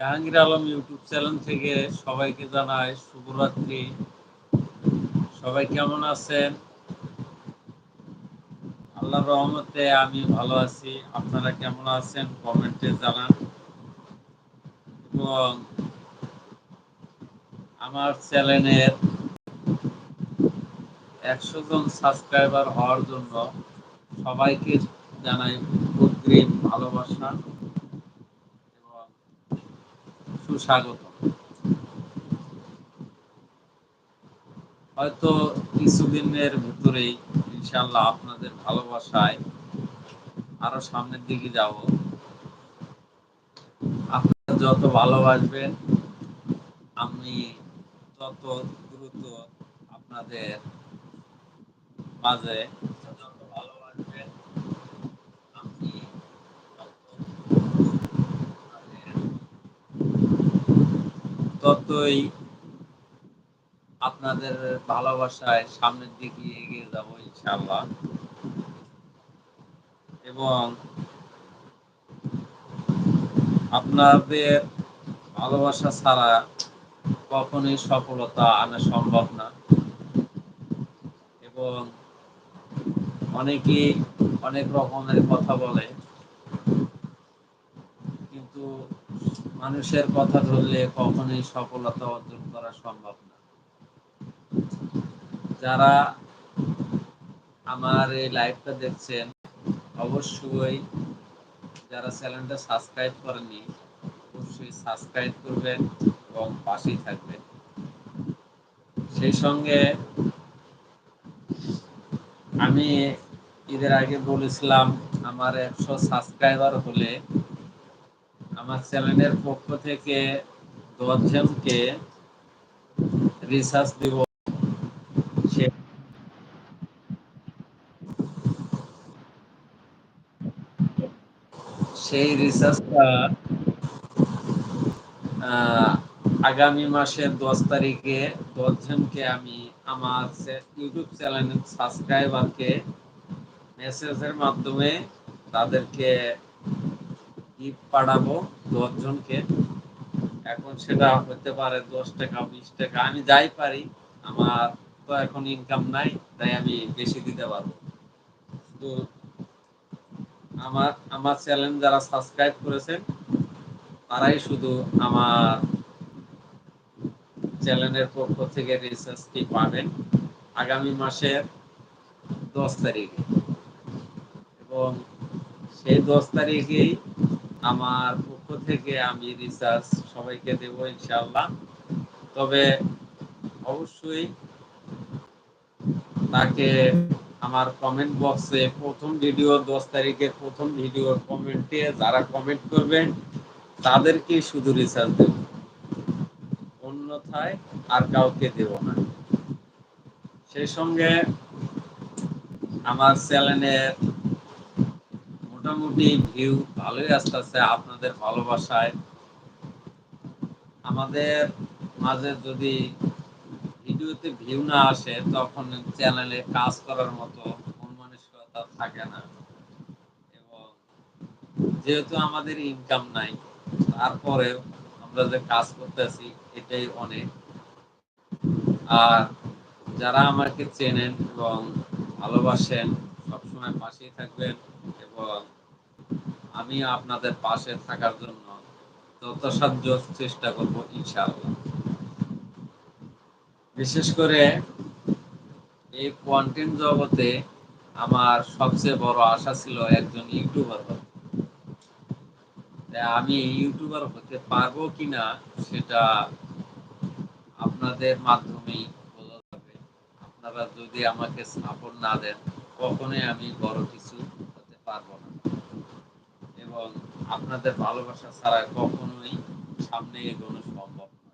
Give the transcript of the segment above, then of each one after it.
Jahangir Alam YouTube channel থেকে সবাইকে জানাই শুভরাত্রি। সবাই কেমন আছেন? আল্লাহ রহমতে আমি ভালো আছি। আপনারা কেমন আছেন? কমেন্টে জানান। এবং আমার চ্যানেলের একশো জন সাবস্ক্রাইবার হওয়ার জন্য সবাইকে জানাই অগ্রিম ভালোবাসা এবং সুস্বাগত হয়তো কিছুদিনের ভিতরেই ইনশাল্লাহ আপনাদের ভালোবাসায় আরও সামনের দিকে যাব। আপনারা যত ভালোবাসবেন, আমি তত দ্রুত আপনাদের মাঝে যত ভালোবাসবেন আমি ততই আপনাদের ভালোবাসায় সামনের দিকে এগিয়ে যাব ইনশাআল্লাহ। এবং আপনাদের ভালোবাসা ছাড়া কখনোই সফলতা আনা সম্ভব না। এবং অনেকেই অনেক রকমের কথা বলে। মানুষের কথা ধরলে কখনোই সফলতা অর্জন করা সম্ভব না। যারা আমার এই লাইভটা দেখছেন, অবশ্যই যারা চ্যানেলটা সাবস্ক্রাইব করেননি, অবশ্যই সাবস্ক্রাইব করবেন এবং পাশেই থাকবেন। সেই সঙ্গে আমি ঈদের আগে বলেছিলাম, আমার একশো সাবস্ক্রাইবার হলে আমার চ্যানেলের পক্ষ থেকে দশজনকে রিসার্চ দিব। সেই রিসার্চটা আগামী মাসের দশ তারিখে দশজনকে আমি আমার ইউটিউব চ্যানেল সাবস্ক্রাইবারকে মেসেজের মাধ্যমে তাদেরকে গিফট পাঠাবো দশজনকে? এখন সেটা হতে পারে দশ টাকা, বিশ টাকা, আমি যাই পারি, আমার তো এখন ইনকাম নাই, তাই আমি বেশি দিতে পারব। তো আমার আমার চ্যানেল যারা সাবস্ক্রাইব করেছেন, তারাই শুধু আমার চ্যানেলের পক্ষ থেকে রিসার্চটি পাবেন আগামী মাসের দশ তারিখে। এবং সেই দশ তারিখেই আমার পক্ষ থেকে আমি রিসার্চ সবাইকে দেব ইনশাল্লাহ তবে অবশ্যই তাকে আমার কমেন্ট বক্সে প্রথম ভিডিও দশ তারিখের প্রথম ভিডিওর কমেন্টে যারা কমেন্ট করবেন, তাদেরকে শুধু রিসার্চ দেব। অন্যথায় আর কাউকে দেব না। সেই সঙ্গে আমার চ্যানেলের মোটামুটি ভিউ ভালোই আসতেছে আপনাদের ভালোবাসায়। আমাদের মাঝে যদি ভিডিওতে ভিউ না আসে, তখন চ্যানেলে কাজ করার মতো থাকে না। এবং যেহেতু আমাদের ইনকাম নাই, তারপরে আমরা যে কাজ করতেছি, এটাই অনেক। আর যারা আমাকে চেনেন এবং ভালোবাসেন, সবসময় পাশেই থাকবেন এবং আমি আপনাদের পাশে থাকার জন্য যথাসাধ্য চেষ্টা করব ইনশাআল্লাহ। বিশেষ করে এই কন্টেন্ট জগতে আমার সবচেয়ে বড় আশা ছিল একজন ইউটিউবার হওয়া। আমি ইউটিউবার হতে পারব কিনা সেটা আপনাদের মাধ্যমেই বোঝা যাবে। আপনারা যদি আমাকে সাপোর্ট না দেন, কখনোই আমি বড় কিছু হতে পারব না। এবং আপনাদের ভালোবাসা ছাড়া কখনোই সামনে এগোনো সম্ভব নয়।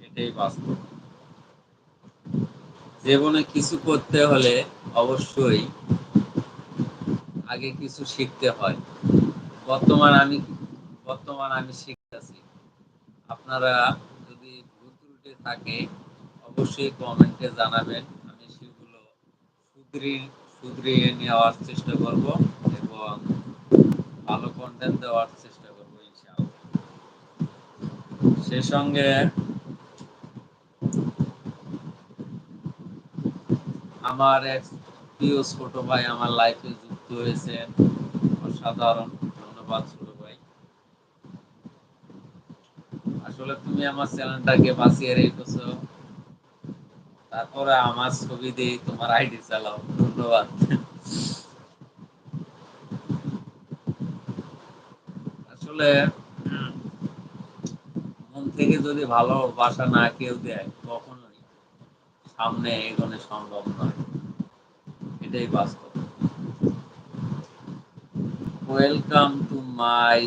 এটাই বাস্তব। জীবনে কিছু করতে হলে অবশ্যই আগে কিছু শিখতে হয়। বর্তমান আমি বর্তমান আমি শিখতেছি আপনারা যদি ভুল ত্রুটি থাকে অবশ্যই কমেন্টে জানাবেন। আমি সেগুলো শুধরিয়ে শুধরিয়ে নেওয়ার চেষ্টা করব। এবং দেওয়ার চেষ্টা করব সে সঙ্গে আমার এক প্রিয় ছোট ভাই আমার লাইফে যুক্ত হয়েছে অসাধারণ, ধন্যবাদ ছোট ভাই। আসলে তুমি আমার চ্যানেলটাকে বাঁচিয়ে রেখেছো। তারপরে আমার ছবি দিয়ে তোমার আইডি চালাও, ধন্যবাদ। আসলে মন থেকে যদি ভালোবাসা না কেউ দেয়, কখনোই সামনে এগোনে সম্ভব নয়। এটাই বাস্তব। ওয়েলকাম টু মাই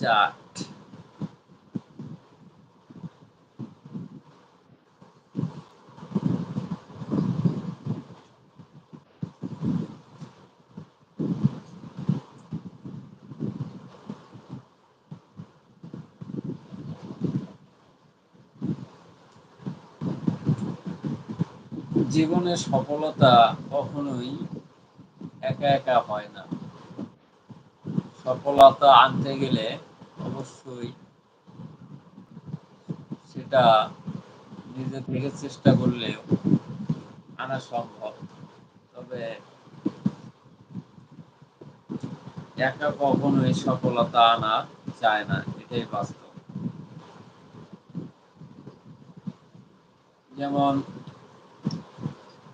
চার্ট জীবনে সফলতা কখনোই একা একা হয় না। সফলতা আনতে গেলে অবশ্যই সেটা নিজে থেকে চেষ্টা করলে আনা সম্ভব। তবে একা কখনোই সফলতা আনা যায় না, এটাই বাস্তব। যেমন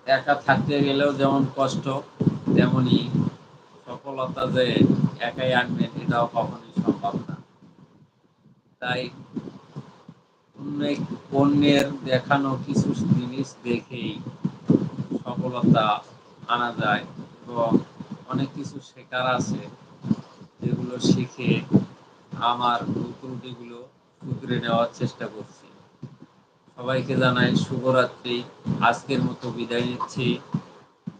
একা থাকতে গেলেও যেমন কষ্ট, তেমনি সফলতা যে একাই আনবেন, এটাও কখনোই সম্ভব না। তাই অন্যের দেখানো কিছু জিনিস দেখেই সফলতা আনা যায় এবং অনেক কিছু শেখার আছে যেগুলো শিখে আমার ত্রুটিগুলো শুধরে নেওয়ার চেষ্টা করছি। সবাইকে জানাই শুভরাত্রি। আজকের মতো বিদায় নিচ্ছি।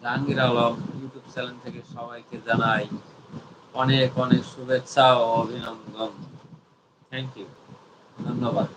জাহাঙ্গীর আলম ইউটিউব চ্যানেল থেকে সবাইকে জানাই অনেক অনেক শুভেচ্ছা ও অভিনন্দন। থ্যাংক ইউ ধন্যবাদ।